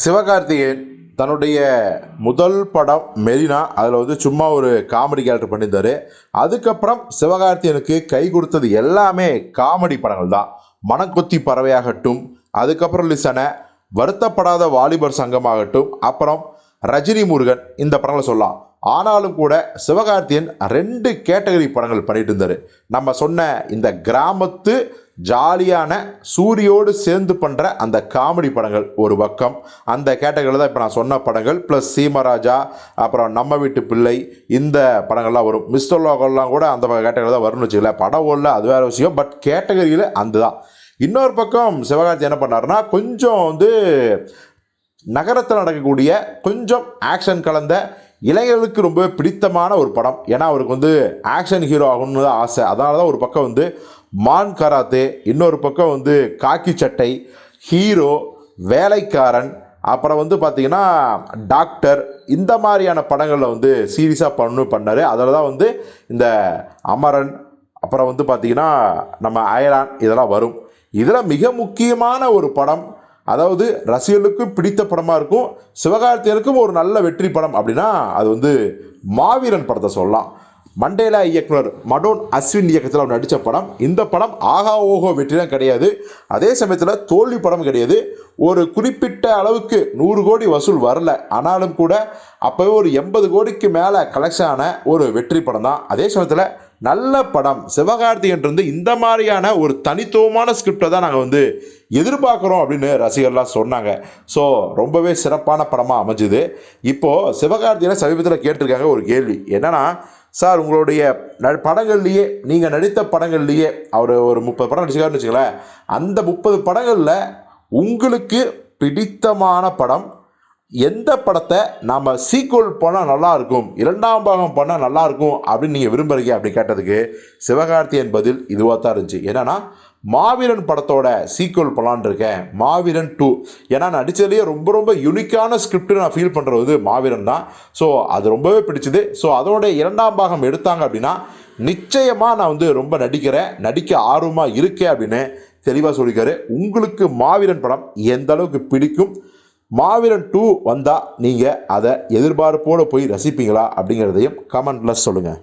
சிவகார்த்திகேயன் தன்னுடைய முதல் படம் மெரினா அதில் வந்து சும்மா ஒரு காமெடி கேரக்டர் பண்ணியிருந்தார். அதுக்கப்புறம் சிவகார்த்திகேயனுக்கு கை கொடுத்தது எல்லாமே காமெடி படங்கள் தான். மனக்கொத்தி பறவையாகட்டும் அதுக்கப்புறம் லிசன வருத்தப்படாத வாலிபர் சங்கமாகட்டும் அப்புறம் ரஜினி முருகன் இந்த படங்களை சொல்லலாம். ஆனாலும் கூட சிவகார்த்தியன் ரெண்டு கேட்டகரி படங்கள் பண்ணிட்டு இருந்தார். நம்ம சொன்ன இந்த கிராமத்து ஜாலியான சூரியோடு சேர்ந்து பண்ணுற அந்த காமெடி படங்கள் ஒரு பக்கம். அந்த கேட்டகரியில் தான் இப்போ நான் சொன்ன படங்கள் ப்ளஸ் சீமராஜா அப்புறம் நம்ம வீட்டு பிள்ளை இந்த படங்கள்லாம் வரும். மிஸ்டர் லோகல்லாம் கூட அந்த கேட்டகரியில் தான் வரும்னு வச்சுக்கல படம் ஓடல அது வேறு விஷயம். பட் கேட்டகரியில் அந்த தான் இன்னொரு பக்கம் சிவகார்த்தி என்ன பண்ணாருன்னா கொஞ்சம் வந்து நகரத்தில் நடக்கக்கூடிய கொஞ்சம் ஆக்ஷன் கலந்த இளைஞர்களுக்கு ரொம்பவே பிடித்தமான ஒரு படம். ஏன்னா அவருக்கு வந்து ஆக்ஷன் ஹீரோ ஆகணும்னு தான் ஆசை. அதனால தான் ஒரு பக்கம் வந்து மான் கராத்தே இன்னொரு பக்கம் வந்து காக்கி சட்டை ஹீரோ வேலைக்காரன் அப்புறம் வந்து பார்த்திங்கன்னா டாக்டர் இந்த மாதிரியான படங்களில் வந்து சீரியஸாக பண்ணு பண்ணார். அதில் தான் வந்து இந்த அமரன் அப்புறம் வந்து பார்த்திங்கன்னா நம்ம அயலான் இதெல்லாம் வரும். இதில் மிக முக்கியமான ஒரு படம் அதாவது ரசிகர்களுக்கும் பிடித்த படமாக இருக்கும் சிவகார்த்தியனுக்கும் ஒரு நல்ல வெற்றி படம் அப்படின்னா அது வந்து மாவீரன் படத்தை சொல்லலாம். மண்டேலா இயக்குனர் மடோன் அஸ்வின் இயக்கத்தில் அவர் நடித்த படம். இந்த படம் ஆகா ஓஹோ வெற்றிலாம் கிடையாது. அதே சமயத்தில் தோல்வி படம் கிடையாது. ஒரு குறிப்பிட்ட அளவுக்கு நூறு கோடி வசூல் வரல. ஆனாலும் கூட அப்போவே ஒரு எண்பது கோடிக்கு மேலே கலெக்ஷன் ஆன ஒரு வெற்றி படம் தான் அதே சமயத்தில் நல்ல படம் சிவகார்த்திகன் இருந்து இந்த மாதிரியான ஒரு தனித்துவமான ஸ்கிரிப்டை தான் நாங்கள் வந்து எதிர்பார்க்குறோம் அப்படின்னு ரசிகர்லாம் சொன்னாங்க. ஸோ ரொம்பவே சிறப்பான படமாக அமைஞ்சுது. இப்போது சிவகார்த்திகனை சமீபத்தில் கேட்டிருக்காங்க ஒரு கேள்வி. என்னென்னா சார் உங்களுடைய ந படங்கள்லேயே நீங்கள் நடித்த படங்கள்லேயே அவர் ஒரு முப்பது படம் நடிச்சிருக்காருன்னு வச்சுங்களேன் அந்த முப்பது படங்களில் உங்களுக்கு பிடித்தமான படம் எந்த படத்தை நாம் சீக்குவல் போனால் நல்லா இருக்கும் இரண்டாம் பாகம் பண்ணால் நல்லாயிருக்கும் அப்படின்னு நீங்கள் விரும்புகிறீங்க அப்படி கேட்டதுக்கு சிவகார்த்தியன் பதில் இதுவாக தான் இருந்துச்சு. என்னென்னா மாவீரன் படத்தோட சீக்குவல் பண்ணலான்னு இருக்கேன். மாவீரன் டூ ஏன்னா நடித்ததுலேயே ரொம்ப ரொம்ப யூனிக்கான ஸ்கிரிப்ட் நான் ஃபீல் பண்ணுறது வந்து மாவீரன் தான். ஸோ அது ரொம்பவே பிடிச்சது. ஸோ அதோட இரண்டாம் பாகம் எடுத்தாங்க அப்படின்னா நிச்சயமாக நான் வந்து ரொம்ப நடிக்கிறேன். நடிக்க ஆர்வமாக இருக்கேன் அப்படின்னு தெளிவாக சொல்லியிருக்காரு. உங்களுக்கு மாவீரன் படம் எந்த அளவுக்கு பிடிக்கும்? மாவீரன் டூ வந்தால் நீங்கள் அதை எதிர்பார்ப்போடு போய் ரசிப்பீங்களா அப்படிங்கிறதையும் கமெண்டில் சொல்லுங்கள்